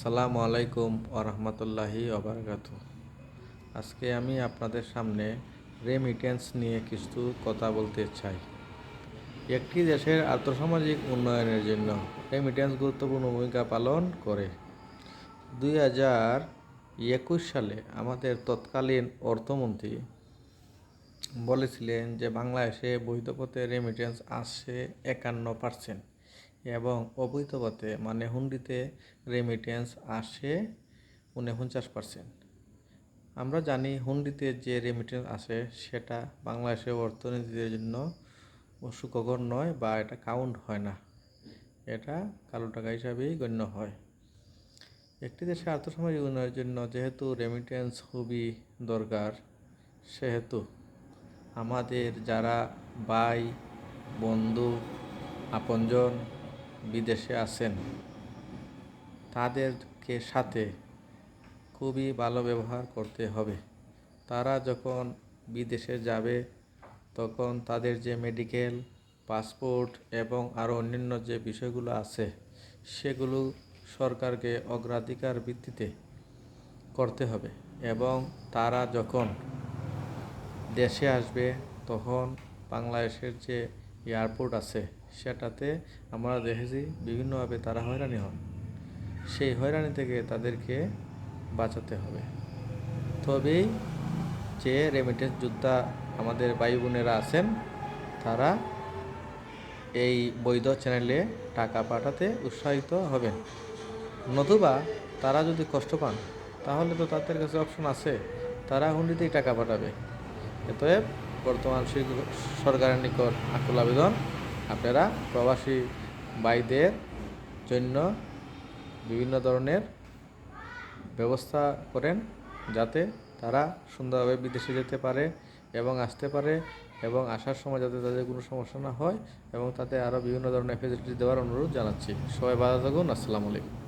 আসসালামু আলাইকুম ওরহমতুল্লাহি ওবরাকাত আজকে আমি আপনাদের সামনে রেমিটেন্স নিয়ে কিছু কথা বলতে চাই। একটি দেশের আর্থসামাজিক উন্নয়নের জন্য রেমিটেন্স গুরুত্বপূর্ণ ভূমিকা পালন করে। দুই হাজার একুশ সালে আমাদের তৎকালীন অর্থমন্ত্রী বলেছিলেন যে বাংলাদেশে বৈধ পথে রেমিটেন্স আসছে একান্ন পার্সেন্ট এবং অবৈধ পথে মানে হুন্ডিতে রেমিটেন্স আসে উনপঞ্চাশ পার্সেন্ট আমরা জানি হুন্ডিতে যে রেমিটেন্স আসে, সেটা বাংলাদেশের অর্থনীতির জন্য সুখকর নয় বা এটা কাউন্ট হয় না। এটা কালো টাকা হিসাবেই গণ্য হয়। একটি দেশে আর্থসামাজিক উন্নয়নের জন্য যেহেতু রেমিটেন্স খুবই দরকার, সেহেতু আমাদের যারা ভাই, বন্ধু, আপনজন বিদেশে আছেন, তাদেরকে সাথে খুবই ভালো ব্যবহার করতে হবে। তারা যখন বিদেশে যাবে, তখন তাদের যে মেডিকেল, পাসপোর্ট এবং আরও অন্যান্য যে বিষয়গুলো আছে, সেগুলো সরকারকে অগ্রাধিকার ভিত্তিতে করতে হবে এবং তারা যখন দেশে আসবে, তখন বাংলাদেশের যে এয়ারপোর্ট আছে, সেটাতে আমরা দেখেছি বিভিন্নভাবে তারা হয়রানি হন। সেই হয়রানি থেকে তাদেরকে বাঁচাতে হবে। তবেই যে রেমিটেন্স যোদ্ধা আমাদের ভাই বোনেরা আছেন, তারা এই বৈধ চ্যানেলে টাকা পাঠাতে উৎসাহিত হবেন। নতুবা তারা যদি কষ্ট পান, তাহলে তো তাদের কাছে অপশন আছে। তারা হুন্ডিতেই টাকা পাঠাবে। অতএব বর্তমান সরকারের নিকট আকুল আবেদন। আপনারা প্রবাসী ভাইদের জন্য বিভিন্ন ধরনের ব্যবস্থা করেন যাতে তারা সুন্দরভাবে বিদেশে যেতে পারে এবং আসতে পারে এবং আসার সময় যাতে তাদের কোনো সমস্যা না হয় এবং তাতে আরও বিভিন্ন ধরনের ফেসিলিটি দেওয়ার অনুরোধ জানাচ্ছি। সবাই ভালো থাকুন, আসসালামু আলাইকুম।